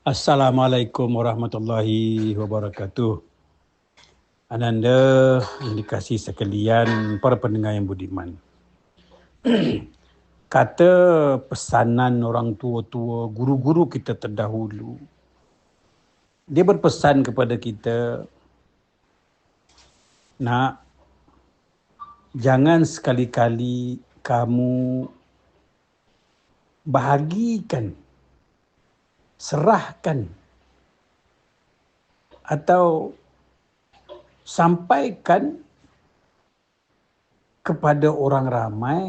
Assalamualaikum warahmatullahi wabarakatuh. Ananda yang dikasih sekalian para pendengar yang budiman. Kata pesanan orang tua-tua, guru-guru kita terdahulu. Dia berpesan kepada kita, nak jangan sekali-kali kamu bahagikan serahkan atau sampaikan kepada orang ramai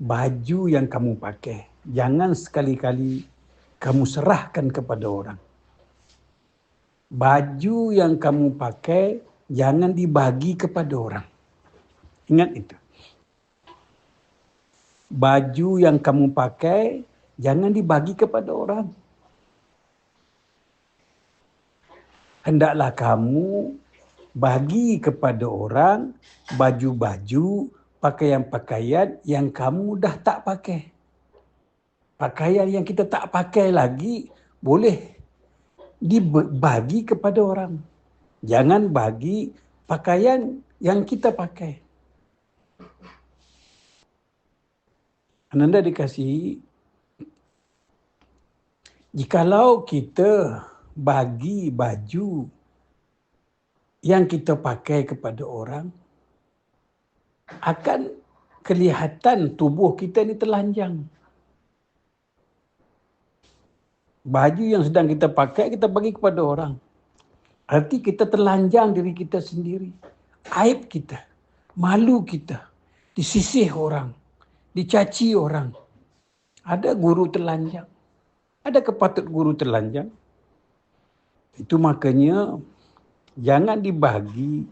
baju yang kamu pakai. Jangan sekali-kali kamu serahkan kepada orang. Baju yang kamu pakai jangan dibagi kepada orang. Ingat itu. Baju yang kamu pakai jangan dibagi kepada orang. Hendaklah kamu bagi kepada orang baju-baju, pakaian-pakaian yang kamu dah tak pakai. Pakaian yang kita tak pakai lagi boleh dibagi kepada orang. Jangan bagi pakaian yang kita pakai. Ananda dikasihi, jikalau kita bagi baju yang kita pakai kepada orang akan kelihatan tubuh kita ni telanjang. Baju yang sedang kita pakai kita bagi kepada orang. Arti kita telanjang diri kita sendiri. Aib kita, malu kita, disisih orang, dicaci orang. Ada guru telanjang. Ada kepatut guru telanjang? Itu makanya jangan dibagi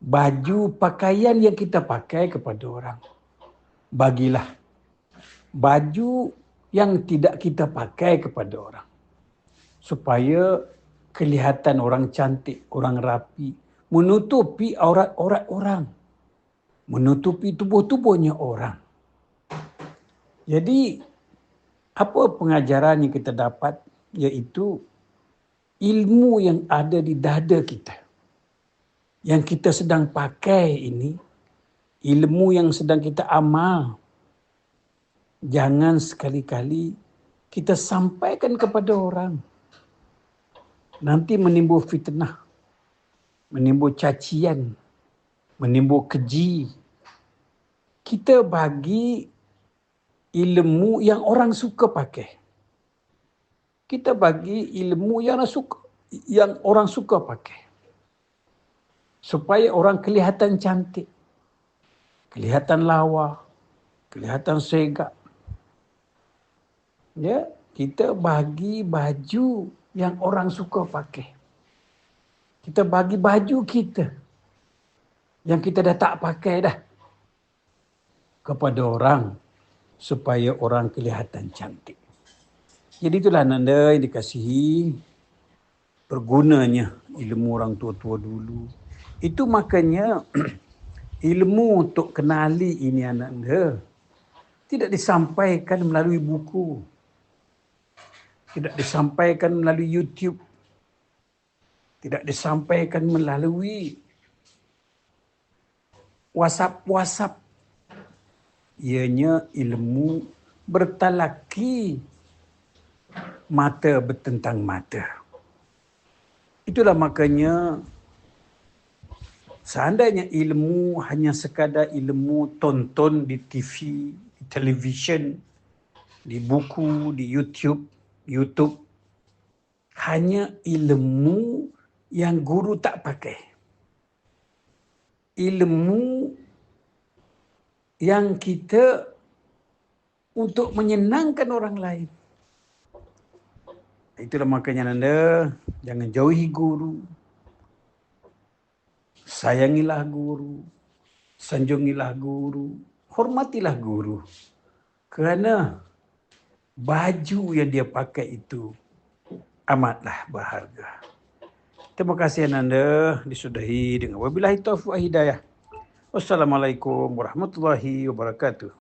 baju pakaian yang kita pakai kepada orang. Bagilah baju yang tidak kita pakai kepada orang. Supaya kelihatan orang cantik, orang rapi. Menutupi aurat-aurat orang. Menutupi tubuh-tubuhnya orang. Jadi, apa pengajaran yang kita dapat? Iaitu, ilmu yang ada di dada kita. Yang kita sedang pakai ini ilmu yang sedang kita amal jangan sekali-kali kita sampaikan kepada orang. Nanti menimbul fitnah menimbul cacian menimbul keji. Kita bagi ilmu yang orang suka pakai kita bagi ilmu yang suka yang orang suka pakai. Supaya orang kelihatan cantik. Kelihatan lawa. Kelihatan segak ya kita bagi baju yang orang suka pakai. Kita bagi baju kita yang kita dah tak pakai dah kepada orang supaya orang kelihatan cantik jadi itulah nanda yang dikasihi bergunanya ilmu orang tua-tua dulu. Itu makanya ilmu untuk kenali ini anak anda tidak disampaikan melalui buku. Tidak disampaikan melalui YouTube. Tidak disampaikan melalui WhatsApp-WhatsApp. Ianya ilmu bertalaki mata bertentang mata. Itulah makanya seandainya ilmu hanya sekadar ilmu tonton di TV, di televisyen, di buku, di YouTube, YouTube hanya ilmu yang guru tak pakai. Ilmu yang kita untuk menyenangkan orang lain. Itulah makanya anda jangan jauhi guru. Sayangilah guru. Sanjungilah guru. Hormatilah guru. Kerana baju yang dia pakai itu amatlah berharga. Terima kasih anda disudahi dengan wabillahi taufiq hidayah. Wassalamualaikum warahmatullahi wabarakatuh.